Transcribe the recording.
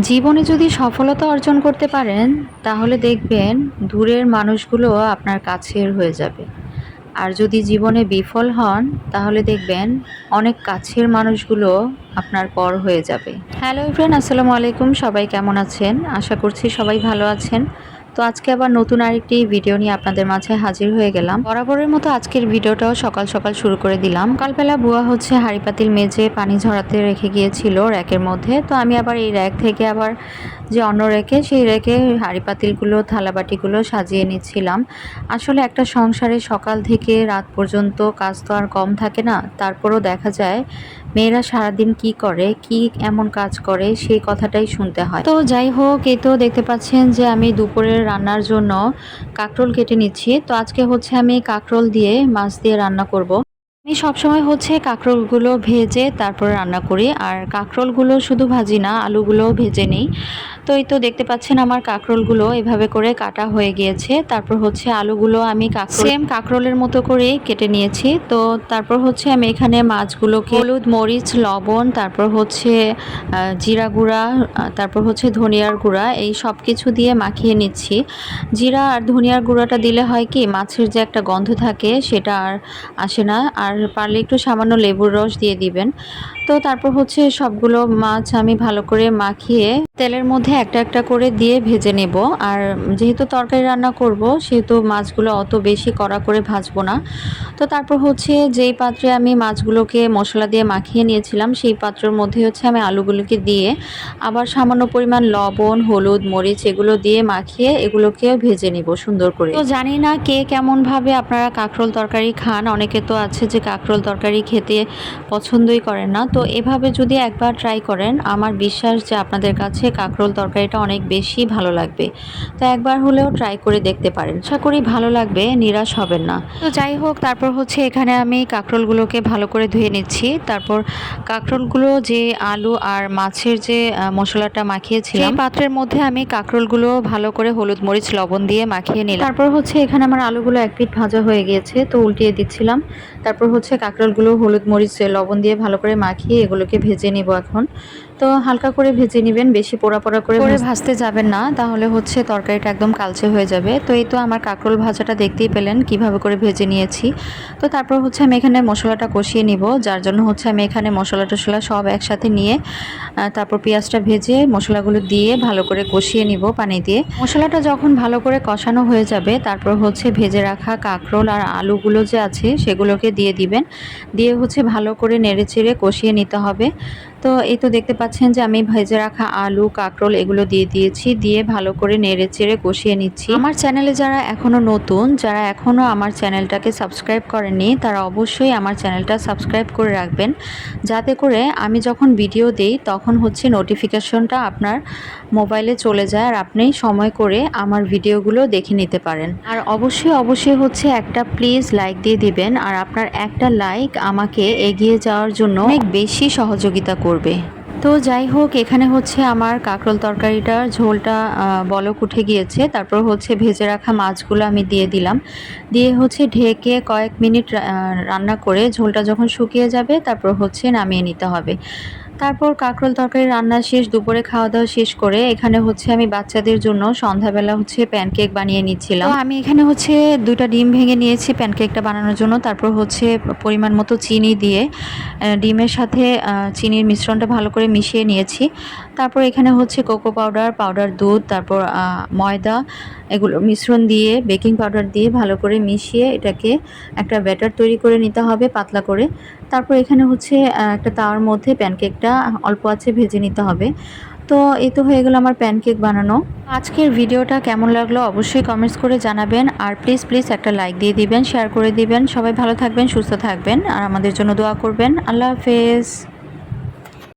জীবনে যদি সফলতা অর্জন করতে পারেন, তাহলে দেখবেন দূরের মানুষগুলো আপনার কাছের হয়ে যাবে। আর যদি জীবনে বিফল হন, তাহলে দেখবেন অনেক কাছের মানুষগুলো আপনার পর হয়ে যাবে। হ্যালো ফ্রেন্ড আসসালামু আলাইকুম। সবাই কেমন আছেন? আশা করছি সবাই ভালো আছেন। তো আজকে আবার নতুন আরেকটি ভিডিও নিয়ে আপনাদের মাঝে হাজির হয়ে গেলাম। বরাবরের মতো আজকের ভিডিওটাও সকাল সকাল শুরু করে দিলাম। সকালবেলা বুয়া হচ্ছে হাড়িপাতিল মেজে পানি ঝরাতে রেখে গিয়েছিল র্যাকের মধ্যে। তো আমি আবার এই র্যাক থেকে আবার যে অন্য রেখে, সেই রেখে হাঁড়ি পাতিলগুলো, থালাবাটিগুলো সাজিয়ে নিচ্ছিলাম। আসলে একটা সংসারে সকাল থেকে রাত পর্যন্ত কাজ তো আর কম থাকে না। তারপরও দেখা যায়, মেয়েরা সারাদিন কি করে, কি এমন কাজ করে, সেই কথাটাই শুনতে হয়। তো যাই হোক, এই তো দেখতে পাচ্ছেন যে আমি দুপুরের রান্নার জন্য কাঁকরোল কেটে নিচ্ছি। তো আজকে হচ্ছে আমি কাঁকরোল দিয়ে মাছ দিয়ে রান্না করব। আমি সবসময় হচ্ছে কাঁকরোলগুলো ভেজে তারপরে রান্না করি। আর কাঁকরোলগুলো শুধু ভাজি না, আলুগুলোও ভেজে নিই। তো এই তো দেখতে পাচ্ছেন আমার কাঁকরোলগুলো এভাবে করে কাটা হয়ে গিয়েছে। তারপর হচ্ছে আলুগুলো আমি সেম কাঁকরোলের মতো করেই কেটে নিয়েছি। তো তারপর হচ্ছে আমি এখানে মাছগুলোকে হলুদ, মরিচ, লবণ, তারপর হচ্ছে জিরা গুঁড়া তারপর হচ্ছে ধনিয়ার গুঁড়া, এই সব কিছু দিয়ে মাখিয়ে নিচ্ছি। জিরা আর ধনিয়ার গুঁড়াটা দিলে হয় কি, মাছের যে একটা গন্ধ থাকে সেটা আর আসে না। আর পারলে একটু সামান্য লেবুর রস দিয়ে দিবেন। তো তারপর হচ্ছে সবগুলো মাছ আমি ভালো করে মাখিয়ে তেলের মধ্যে একটা একটা করে দিয়ে ভেজে নেব। আর যেহেতু তরকারি রান্না করব, সেহেতু মাছগুলো অত বেশি কড়া করে ভাজবো না। তো তারপর হচ্ছে যেই পাত্রে আমি মাছগুলোকে মশলা দিয়ে মাখিয়ে নিয়েছিলাম, সেই পাত্রের মধ্যে হচ্ছে আমি আলুগুলোকে দিয়ে আবার সামান্য পরিমাণ লবণ, হলুদ, মরিচ এগুলো দিয়ে মাখিয়ে এগুলোকে ভেজে নিব সুন্দর করে। তো জানি না কে কেমনভাবে আপনারা কাঁকরোল তরকারি খান, অনেকে তো আছে যে কাঁকরোল তরকারি খেতে পছন্দই করেন না। তো এভাবে যদি একবার ট্রাই করেন, আমার বিশ্বাস যে আপনাদের কাছে কাঁকরোল তরকারিটা অনেক বেশি ভালো লাগবে। তো একবার হলেও ট্রাই করে দেখতে পারেন। আশা করি ভালো লাগবে, নিরাশ হবেন না। তো যাই হোক, তারপর হচ্ছে এখানে আমি কাঁকরোলগুলোকে ভালো করে ধুয়ে নিচ্ছি। তারপর কাঁকরোলগুলো যে আলু আর মাছের যে মশলাটা মাখিয়েছিলাম পাত্রের মধ্যে আমি কাঁকরোলগুলো ভালো করে হলুদ মরিচ, লবণ দিয়ে মাখিয়ে নিলাম। তারপর হচ্ছে এখানে আমার আলুগুলো এক পিঠ ভাজা হয়ে গিয়েছে, তো উল্টিয়ে দিচ্ছিলাম। তারপর হচ্ছে কাঁকরোলগুলো হলুদ মরিচ, লবণ দিয়ে ভালো করে মাখিয়ে এগুলোকে ভেজে নিব এখন। তো হালকা করে ভেজে নেবেন বেশি পোড়া পোড়া করে করে ভাজতে যাবেন না তাহলে হচ্ছে তরকারিটা একদম কালচে হয়ে যাবে। তো এই তো আমার কাঁকরোল ভাজাটা দেখতেই পেলেন কীভাবে করে ভেজে নিয়েছি। তো তারপর হচ্ছে আমি এখানে মশলাটা কষিয়ে নিব যার জন্য হচ্ছে আমি এখানে মশলা টশলা সব একসাথে নিয়ে তারপর পেঁয়াজটা ভেজে মশলাগুলো দিয়ে ভালো করে কষিয়ে নিব পানি দিয়ে। মশলাটা যখন ভালো করে কষানো হয়ে যাবে তারপর হচ্ছে ভেজে রাখা কাঁকরোল আর আলুগুলো যে আছে সেগুলোকে দিয়ে দিবেন। দিয়ে হচ্ছে ভালো করে নেড়ে চেড়ে কষিয়ে নিতে হবে। তো এই তো দেখতে পাচ্ছেন যে আমি ভেজে রাখা আলু, কাঁকরোল এগুলো দিয়ে দিয়েছি, দিয়ে ভালো করে নেড়ে চেড়ে কষিয়ে নিচ্ছি। আমার চ্যানেলে যারা এখনও নতুন, যারা এখনও আমার চ্যানেলটাকে সাবস্ক্রাইব করেননি, তারা অবশ্যই আমার চ্যানেলটা সাবস্ক্রাইব করে রাখবেন। যাতে করে আমি যখন ভিডিও দেই, তখন হচ্ছে নোটিফিকেশনটা আপনার মোবাইলে চলে যায় আর আপনি সময় করে আমার ভিডিওগুলো দেখে নিতে পারেন। আর অবশ্যই অবশ্যই হচ্ছে একটা প্লিজ লাইক দিয়ে দিবেন, আর আপনার একটা লাইক আমাকে এগিয়ে যাওয়ার জন্য অনেক বেশি সহযোগিতা তো যাই হোক, এখানে হচ্ছে আমার কাঁকরোল তরকারিটার ঝোলটা বলক উঠে গিয়েছে। তারপর হচ্ছে ভেজে রাখা মাছগুলো আমি দিয়ে দিলাম। দিয়ে হচ্ছে ঢেকে কয়েক মিনিট রান্না করে ঝোলটা যখন শুকিয়ে যাবে, তারপর হচ্ছে নামিয়ে নিতে হবে। তারপর কাঁকরোল তরকারি রান্না শেষ, দুপুরে খাওয়া দাওয়া শেষ করে এখানে হচ্ছে আমি বাচ্চাদের জন্য সন্ধ্যাবেলা হচ্ছে প্যানকেক বানিয়ে নিচ্ছিলাম। আমি এখানে হচ্ছে দুইটা ডিম ভেঙে নিয়েছি প্যানকেকটা বানানোর জন্য। তারপর হচ্ছে পরিমাণ মতো চিনি দিয়ে ডিমের সাথে চিনির মিশ্রণটা ভালো করে মিশিয়ে নিয়েছি। তারপর এখানে হচ্ছে কোকো পাউডার পাউডার দুধ, তারপর ময়দা, এগুলো মিশ্রণ দিয়ে বেকিং পাউডার দিয়ে ভালো করে মিশিয়ে এটাকে একটা ব্যাটার তৈরি করে নিতে হবে পাতলা করে। তারপর এখানে হচ্ছে একটা তাওয়ার মধ্যে প্যানকেকটা অল্প আছে, ভেজে নিতে হবে। তো এই তো হয়ে গেলো আমার প্যানকেক বানানো। আজকের ভিডিওটা কেমন লাগল অবশ্যই কমেন্টস করে জানাবেন। আর প্লিজ প্লিজ একটা লাইক দিয়ে দিবেন শেয়ার করে দিবেন। সবাই ভালো থাকবেন, সুস্থ থাকবেন, আর আমাদের জন্য দোয়া করবেন। আল্লাহ হাফেজ।